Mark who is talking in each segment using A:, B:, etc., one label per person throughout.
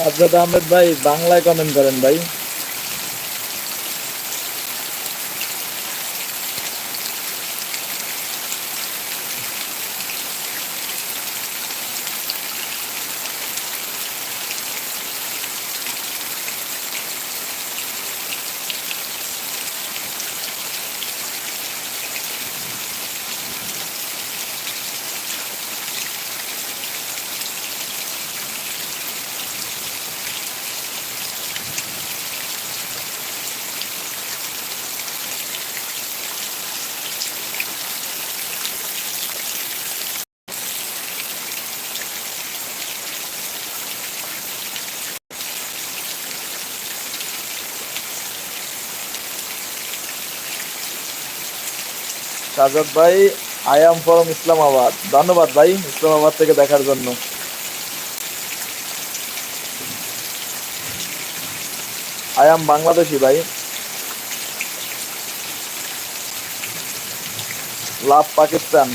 A: সাজ্জাদ আহমেদ ভাই বাংলায় কমেন্ট করেন ভাই। সাজাদ ভাই আই এম ফ্রম ইসলামাবাদ। ধন্যবাদ ভাই, ইসলামাবাদ থেকে দেখার জন্য। আই এম বাংলাদেশি ভাই। লাভ পাকিস্তান।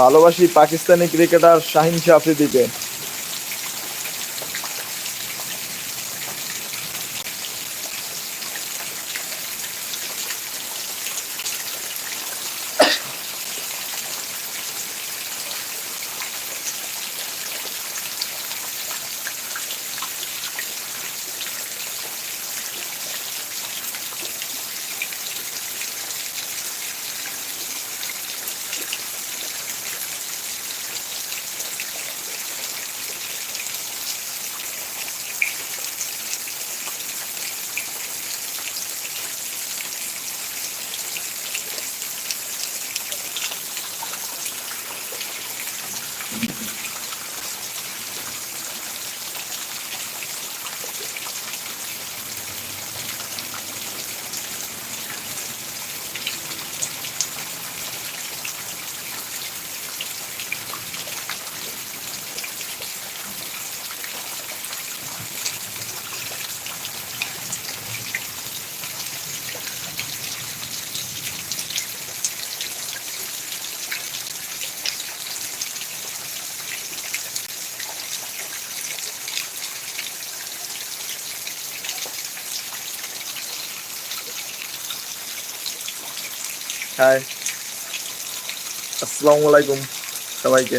A: ভালোবাসি পাকিস্তানি ক্রিকেটার শাহিন শাহ আফ্রিদিকে। হাই আসসালামু আলাইকুম সবাইকে।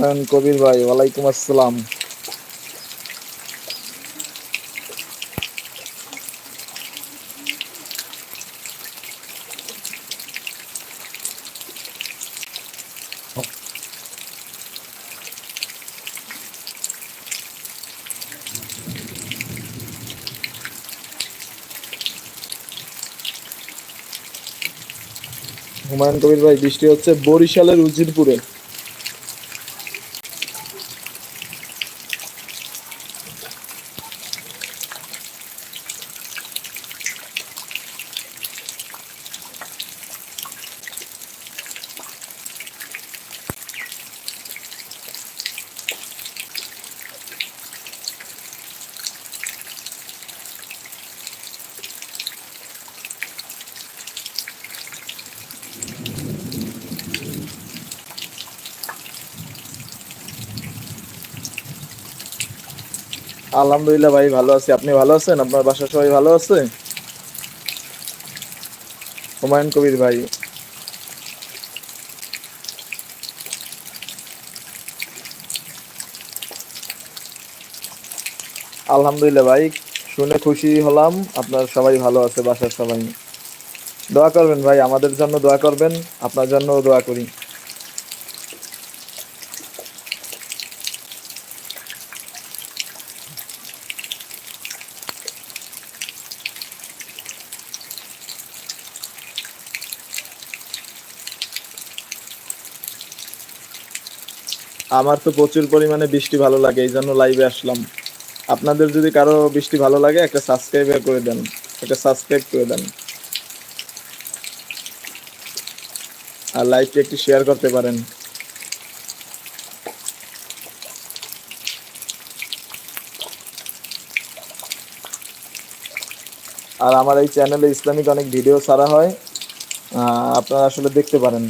A: হুমায়ুন কবির ভাই ওয়ালাইকুম আসসালাম। হুমায়ুন কবির ভাই বৃষ্টি হচ্ছে বরিশালের উজিরপুরে। আলহামদুলিল্লাহ ভাই, ভালো আছি। আপনি ভালো আছেন? আপনার বাসার সবাই ভালো আছে? হুমায়ুন কবির ভাই। আলহামদুলিল্লাহ ভাই, শুনে খুশি হলাম। আপনার সবাই ভালো আছে, বাসার সবাই। দোয়া করবেন ভাই, আমাদের জন্য দোয়া করবেন। আপনার জন্য দোয়া করি। আমার তো প্রচুর পরিমাণে বৃষ্টি ভালো লাগে, এই জন্য লাইভে আসলাম। আপনাদের যদি কারও বৃষ্টি ভালো লাগে, একটা সাবস্ক্রাইব করে দেন, একটা সাবস্ক্রাইব করে দেন। আর লাইভটি একটু শেয়ার করতে পারেন। আর আমার এই চ্যানেলে ইসলামিক অনেক ভিডিও ছাড়া হয় আপনারা আসলে দেখতে পারেন।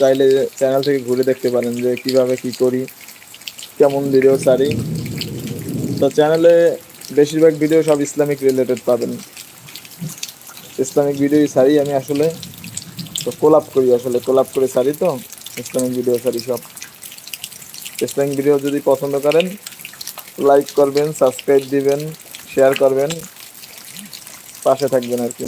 A: চাইলে চ্যানেল থেকে ঘুরে দেখতে পারেন যে কীভাবে কি করি, কেমন ভিডিও ছাড়ি তো চ্যানেলে বেশিরভাগ ভিডিও সব ইসলামিক রিলেটেড পাবেন। ইসলামিক ভিডিও ছাড়ি আমি আসলে। তো কোলাপ করি আসলে কোলাপ করে ছাড়ি তো, ইসলামিক ভিডিও ছাড়ি সব। ইসলামিক ভিডিও যদি পছন্দ করেন লাইক করবেন সাবস্ক্রাইব দিবেন শেয়ার করবেন, পাশে থাকবেন আর কি।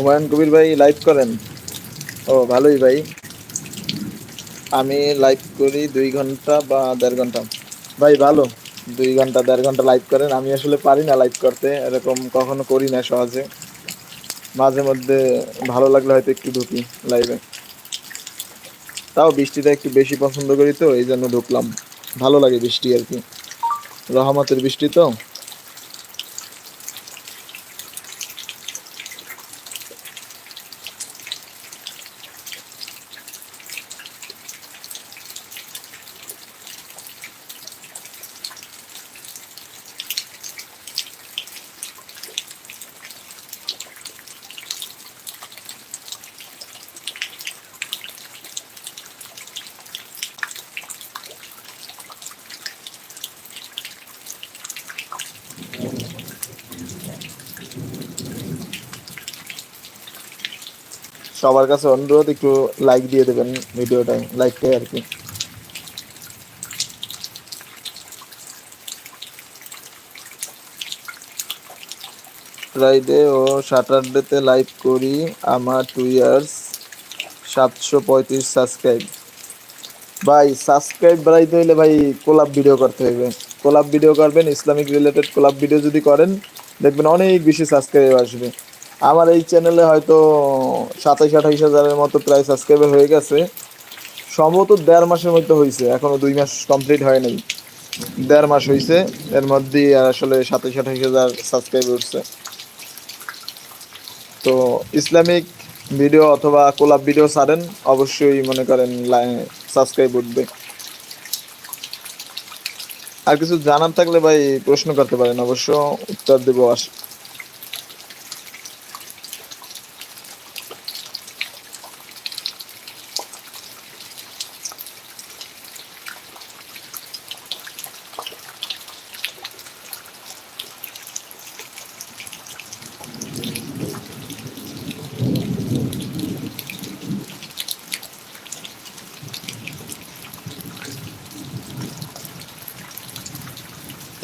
A: হুমায়ুন কবির ভাই লাইভ করেন। ও ভালোই ভাই। আমি লাইভ করি দুই ঘণ্টা বা দেড় ঘণ্টা। ভাই ভালো। দুই ঘণ্টা দেড় ঘণ্টা লাইভ করেন। আমি আসলে পারি না লাইভ করতে এরকম কখনো করি না সহজে। মাঝে মধ্যে ভালো লাগলে হয়তো একটু ঢুকি লাইভে তাও বৃষ্টিটা একটু বেশি পছন্দ করি তো এই জন্য ঢুকলাম। ভালো লাগে বৃষ্টি আর কি। রহমতের বৃষ্টি তো। সবার কাছে অনুরোধ, একটু লাইক দিয়ে দেবেন ভিডিওটায় লাইকটাই আর কি। ফ্রাইডে ও স্যাটারডেতে লাইভ করি আমার টু ইয়ার্স সাতশো পঁয়ত্রিশ সাবস্ক্রাইব ভাই সাবস্ক্রাইব বাড়াইতে হইলে ভাই কোলাপ ভিডিও করতে হইবে। কোলাপ ভিডিও করবেন ইসলামিক রিলেটেড কোলাপ ভিডিও যদি করেন, দেখবেন অনেক বেশি সাবস্ক্রাইব আসবে। আমার এই চ্যানেলে হয়তো সাতাইশ, আঠাইশ হাজারের মতো প্রায় সাবস্ক্রাইবার হয়ে গেছে। সম্ভবত দেড় মাসের মধ্যে হয়েছে এখনও দুই মাস কমপ্লিট হয় নাই। দেড় মাস হয়েছে এর মধ্যেই আসলে সাতাইশ, আঠাইশ হাজার সাবস্ক্রাইব উঠছে। তো ইসলামিক ভিডিও অথবা কোলাপ ভিডিও ছাড়েন, অবশ্যই মনে করেন সাবস্ক্রাইব উঠবে। আর কিছু জানার থাকলে ভাই প্রশ্ন করতে পারেন, অবশ্য উত্তর দেবো আস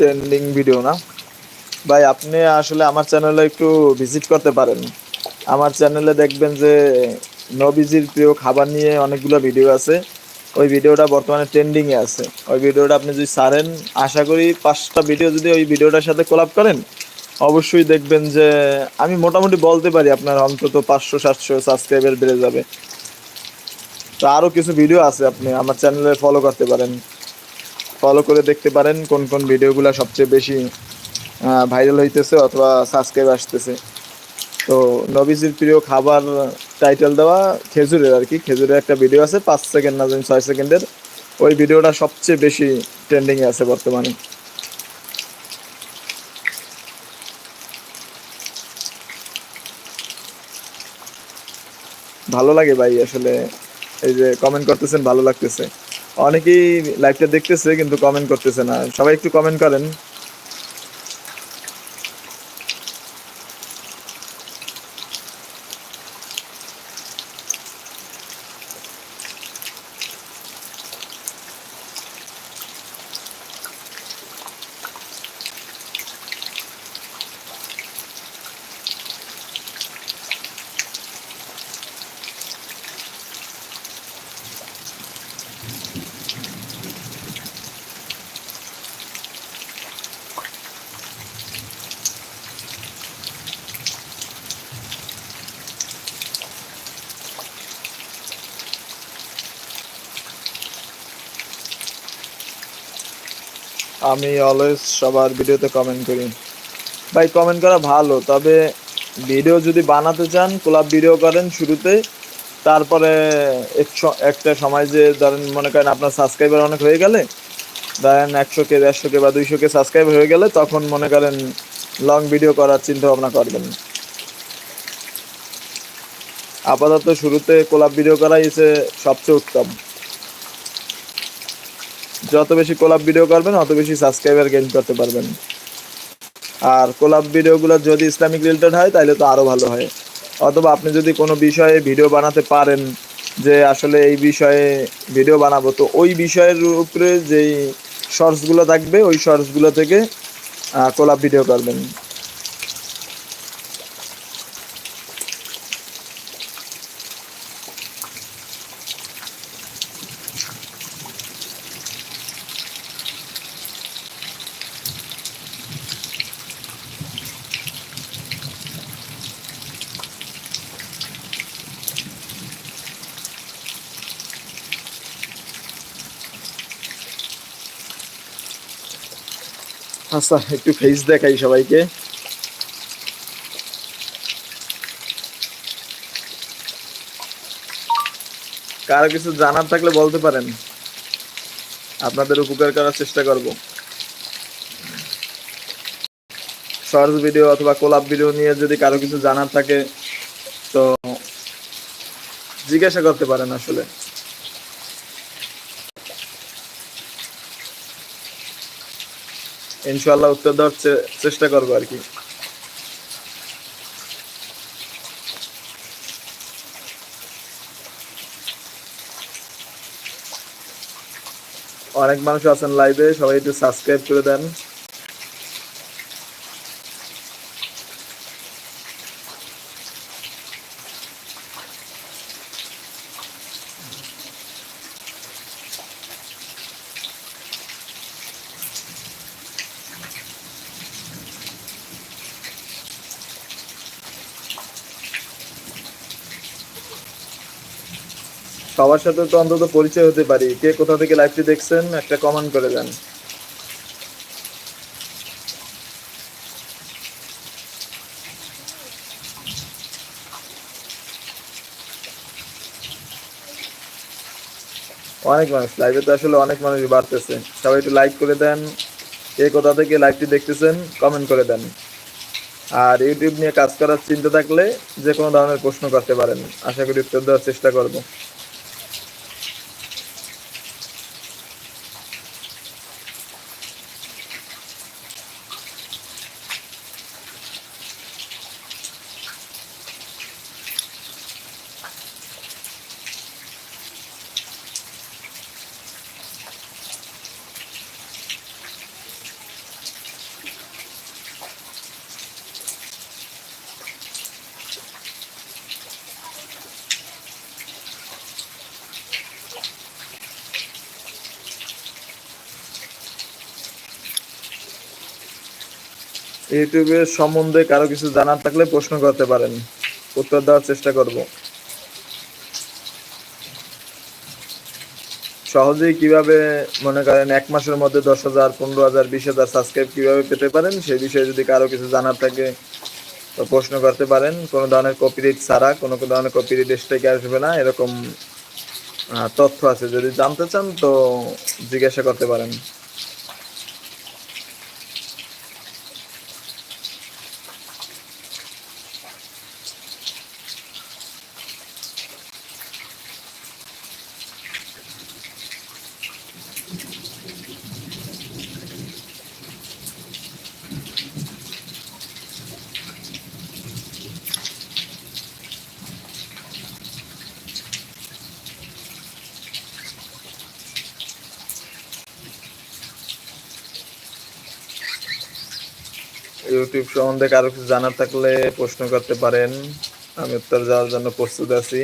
A: ট্রেন্ডিং ভিডিও না। ভাই, আপনি আসলে আমার চ্যানেলে একটু ভিজিট করতে পারেন। আমার চ্যানেলে দেখবেন যে নবীজির প্রিয় খাবার নিয়ে অনেকগুলো ভিডিও আছে। ওই ভিডিওটা বর্তমানে ট্রেন্ডিংয়ে আছে। ওই ভিডিওটা আপনি যদি সারেন আশা করি পাঁচটা ভিডিও যদি ওই ভিডিওটার সাথে কোলাপ করেন, অবশ্যই দেখবেন যে আমি মোটামুটি বলতে পারি আপনার অন্তত পাঁচশো, সাতশো সাবস্ক্রাইবার বেড়ে যাবে। তো আরও কিছু ভিডিও আছে আপনি আমার চ্যানেলে ফলো করতে পারেন। ফলো করে দেখতে পারেন কোন কোন ভিডিওগুলো সবচেয়ে বেশি ভাইরাল হইতেছে অথবা সাবস্ক্রাইব আসতেছে। তো নবীজির প্রিয় খাবার টাইটেল দেওয়া খেজুরের আর কি, খেজুরের একটা ভিডিও আছে, পাঁচ সেকেন্ড না ছয় সেকেন্ডের ওই ভিডিওটা সবচেয়ে বেশি ট্রেন্ডিংয়ে আছে বর্তমানে। ভালো লাগে ভাই, আসলে এই যে কমেন্ট করতেছেন, ভালো লাগতেছে। অনেকেই লাইভটা দেখতেছে কিন্তু কমেন্ট করতেছে না। সবাই একটু কমেন্ট করেন। আমি অলওয়েজ সবার ভিডিওতে কমেন্ট করি। ভাই কমেন্ট করা ভালো, তবে ভিডিও যদি বানাতে চান কোলাপ ভিডিও করেন শুরুতে, তারপরে এক- একটা সময় যে ধরেন মনে করেন আপনার সাবস্ক্রাইবার অনেক হয়ে গেলে, ধরেন একশো কে, দেড়শো কে বা দুইশো কে সাবস্ক্রাইব হয়ে গেলে, তখন মনে করেন লং ভিডিও করার চিন্তা ভাবনা করবেন। আপাতত শুরুতে কোলাপ ভিডিও করাই হচ্ছে সবচেয়ে উত্তম। যত বেশি কোলাপ ভিডিও করবেন, অত বেশি সাবস্ক্রাইবার গেইন করতে পারবেন। আর কোলাপ ভিডিওগুলো যদি ইসলামিক রিলেটেড হয় তাহলে তো আরও ভালো হয়। অথবা আপনি যদি কোনো বিষয়ে ভিডিও বানাতে পারেন, যে আসলে এই বিষয়ে ভিডিও বানাবো, তো ওই বিষয়ের উপরে যেই শর্টসগুলো থাকবে, ওই শর্টসগুলো থেকে কোলাপ ভিডিও করবেন। আচ্ছা একটু ফেস দেখাই সবাইকে। কারও কিছু জানার থাকলে বলতে পারেন। আপনাদের উপকার করার চেষ্টা করব। শর্টস ভিডিও অথবা কোলাপ ভিডিও নিয়ে যদি কারও কিছু জানার থাকে, তো জিজ্ঞাসা করতে পারেন আসলে। ইনশাল্লাহ উত্তর দেওয়ার চেষ্টা করব আর কি। অনেক মানুষ আছেন লাইভে সবাই একটু সাবস্ক্রাইব করে দেন। সবার সাথে তো অন্তত পরিচয় হতে পারি। কে কোথা থেকে লাইভটি দেখছেন, একটা কমেন্ট করে দেন। অনেক মানুষ লাইভে তো আসলে অনেক মানুষ বাড়তেছে। সবাই একটু লাইক করে দেন। কে কোথা থেকে লাইভটি দেখতেছেন কমেন্ট করে দেন। আর ইউটিউব নিয়ে কাজ করার চিন্তা থাকলে যে কোনো ধরনের প্রশ্ন করতে পারেন। আশা করি উত্তর দেওয়ার চেষ্টা করব। ইউটিউবের সম্বন্ধে কারও কিছু জানার থাকলে প্রশ্ন করতে পারেন। উত্তর দেওয়ার চেষ্টা করব। সহজেই কীভাবে মনে করেন এক মাসের মধ্যে দশ হাজার, পনেরো হাজার, বিশ হাজার সাবস্ক্রাইব কীভাবে পেতে পারেন সেই বিষয়ে যদি কারও কিছু জানার থাকে তো প্রশ্ন করতে পারেন। কোনো ধরনের কপিরিট ছাড়া, কোনো ধরনের কপিরিট স্ট্রাইকে আসবে না, এরকম তথ্য আছে। যদি জানতে চান তো জিজ্ঞাসা করতে পারেন। ইউটিউব সম্বন্ধে কারও কিছু জানার থাকলে প্রশ্ন করতে পারেন। আমি উত্তর যাওয়ার জন্য প্রস্তুত আছি।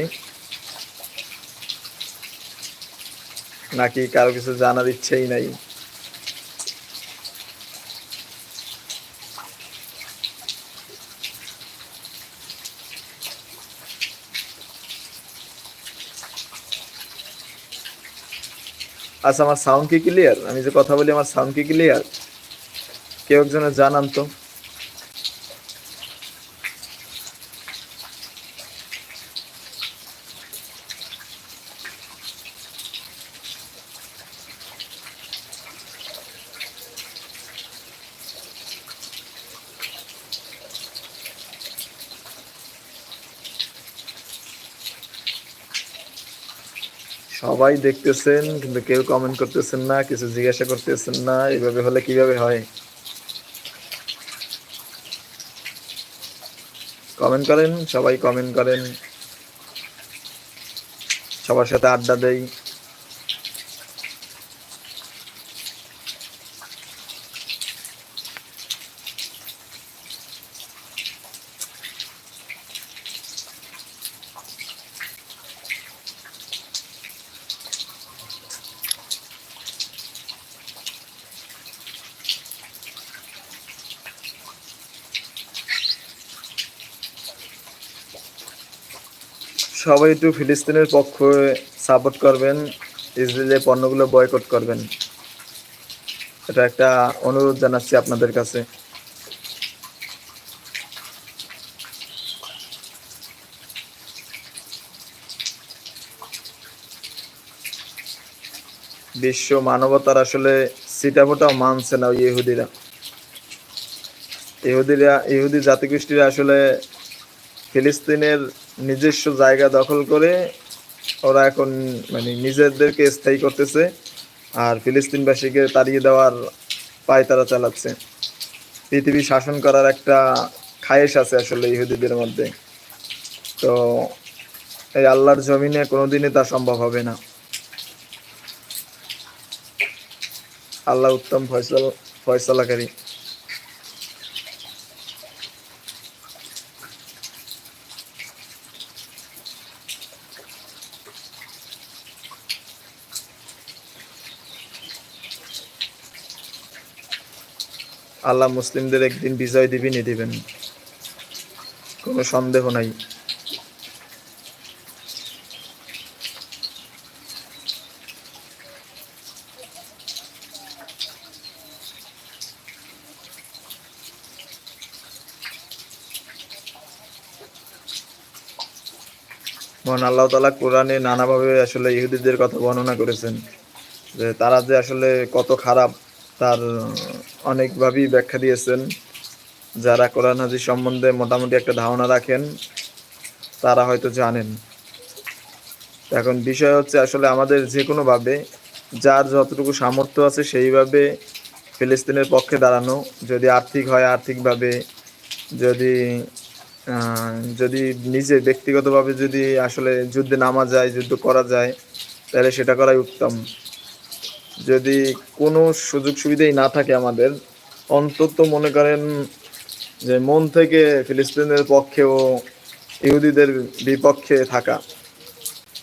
A: নাকি কারও কিছু জানার ইচ্ছেই নাই? আচ্ছা আমার সাউন্ড কি ক্লিয়ার আমি যে কথা বলি, আমার সাউন্ড কি ক্লিয়ার কেউ একজনের জানান তো। সবাই দেখতেছেন, কিন্তু কেউ কমেন্ট করতেছেন না, কিছু জিজ্ঞাসা করতেছেন না, এভাবে হলে কীভাবে হয়? কমেন্ট করেন, সবাই কমেন্ট করেন। সবার সাথে আড্ডা দেই। সবাই একটু ফিলিস্তিনের পক্ষে সাপোর্ট করবেন, ইসরায়েলের পণ্যগুলো বয়কট করবেন। এটা একটা অনুরোধ জানাচ্ছি আপনাদের কাছে। বিশ্ব মানবতার আসলে সিটাফোটাও মানছে না ইহুদিরা। ইহুদিরা, ইহুদি জাতিগোষ্ঠীরা আসলে ফিলিস্তিনের নিজস্ব জায়গা দখল করে ওরা এখন মানে নিজেদেরকে স্থায়ী করতেছে আর ফিলিস্তিনবাসীকে তাড়িয়ে দেওয়ার পায় তারা চালাচ্ছে। পৃথিবী শাসন করার একটা খায়েশ আছে আসলে ইহুদিদের মধ্যে। তো এই আল্লাহর জমিনে কোনোদিনই তা সম্ভব হবে না। আল্লাহ উত্তম ফয়সাল ফয়সালাকারী। আল্লাহ মুসলিমদের একদিন বিজয় দিবেনই দিবেন কোনো সন্দেহ নাই। মহান আল্লাহ তালা কোরআনে নানাভাবে আসলে ইহুদিদের কথা বর্ণনা করেছেন যে তারা যে আসলে কত খারাপ, তার অনেকভাবেই ব্যাখ্যা দিয়েছেন। যারা কোরআন হাজির সম্বন্ধে মোটামুটি একটা ধারণা রাখেন, তারা হয়তো জানেন। এখন বিষয় হচ্ছে আসলে আমাদের যে কোনোভাবে যার যতটুকু সামর্থ্য আছে সেইভাবে ফিলিস্তিনের পক্ষে দাঁড়ানো। যদি আর্থিক হয়, আর্থিকভাবে। যদি যদি নিজে ব্যক্তিগতভাবে যদি আসলে যুদ্ধে নামা যায়, যুদ্ধ করা যায়, তাহলে সেটা করাই উত্তম। যদি কোনো সুযোগ সুবিধাই না থাকে আমাদের, অন্তত মনে করেন যে মন থেকে ফিলিস্তিনের পক্ষে ও ইহুদিদের বিপক্ষে থাকা।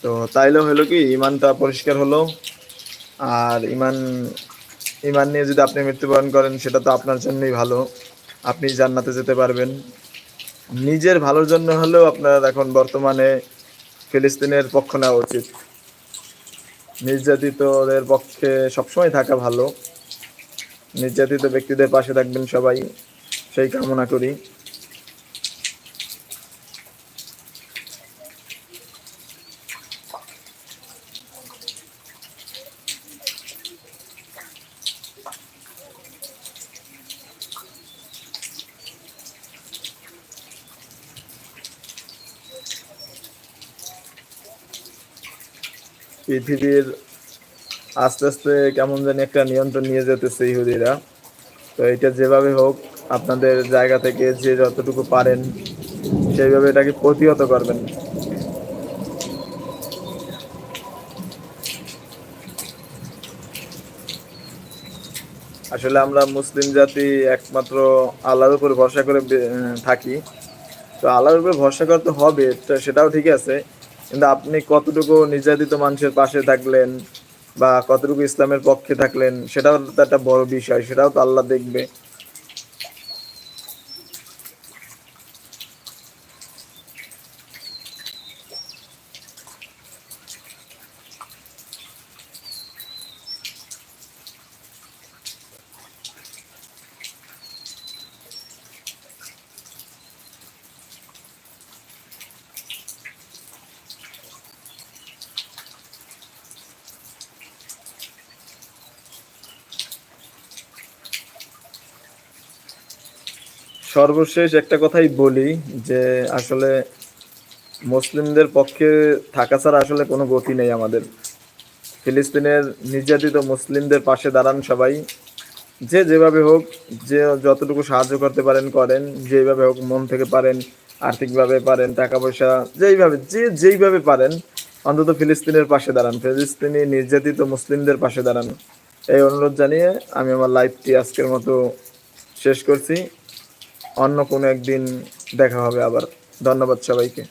A: তো তাইলে হলো কি ইমানটা পরিষ্কার হলো। আর ইমান ইমান নিয়ে যদি আপনি মৃত্যুবরণ করেন, সেটা তো আপনার জন্যই ভালো। আপনি জান্নাতে যেতে পারবেন। নিজের ভালোর জন্য হলেও আপনার এখন বর্তমানে ফিলিস্তিনের পক্ষ নেওয়া উচিত। নির্যাতিতদের পক্ষে সবসময় থাকা ভালো। নির্যাতিত ব্যক্তিদের পাশে থাকবেন সবাই। সেই কামনা করি। পৃথিবীর আস্তে আস্তে কেমন জানি একটা নিয়ন্ত্রণ নিয়ে যেতেছে ইহুদিরা। তো এটা যেভাবে হোক, আপনাদের জায়গা থেকে যে যতটুকু পারেন, সেইভাবে এটাকে প্রতিহত করবেন। আসলে আমরা মুসলিম জাতি একমাত্র আল্লাহর উপর ভরসা করে থাকি। তো আল্লাহর উপর ভরসা করতে হবে সেটাও ঠিক আছে। কিন্তু আপনি কতটুকু নির্যাতিত মানুষের পাশে থাকলেন বা কতটুকু ইসলামের পক্ষে থাকলেন, সেটাও তো একটা বড় বিষয়, সেটাও তো আল্লাহ দেখবে। সর্বশেষ একটা কথাই বলি যে আসলে মুসলিমদের পক্ষে থাকা ছাড়া আসলে কোনো গতি নেই আমাদের। ফিলিস্তিনের নির্যাতিত মুসলিমদের পাশে দাঁড়ান সবাই। যে যেভাবে হোক, যে যতটুকু সাহায্য করতে পারেন, করেন। যেভাবে হোক, মন থেকে পারেন, আর্থিকভাবে পারেন টাকা পয়সা যেইভাবে, যে যেইভাবে পারেন, অন্তত ফিলিস্তিনের পাশে দাঁড়ান। ফিলিস্তিনি নির্যাতিত মুসলিমদের পাশে দাঁড়ান। এই অনুরোধ জানিয়ে আমি আমার লাইভটি আজকের মতো শেষ করছি। অন্য কোনো একদিন দেখা হবে আবার। ধন্যবাদ সবাইকে।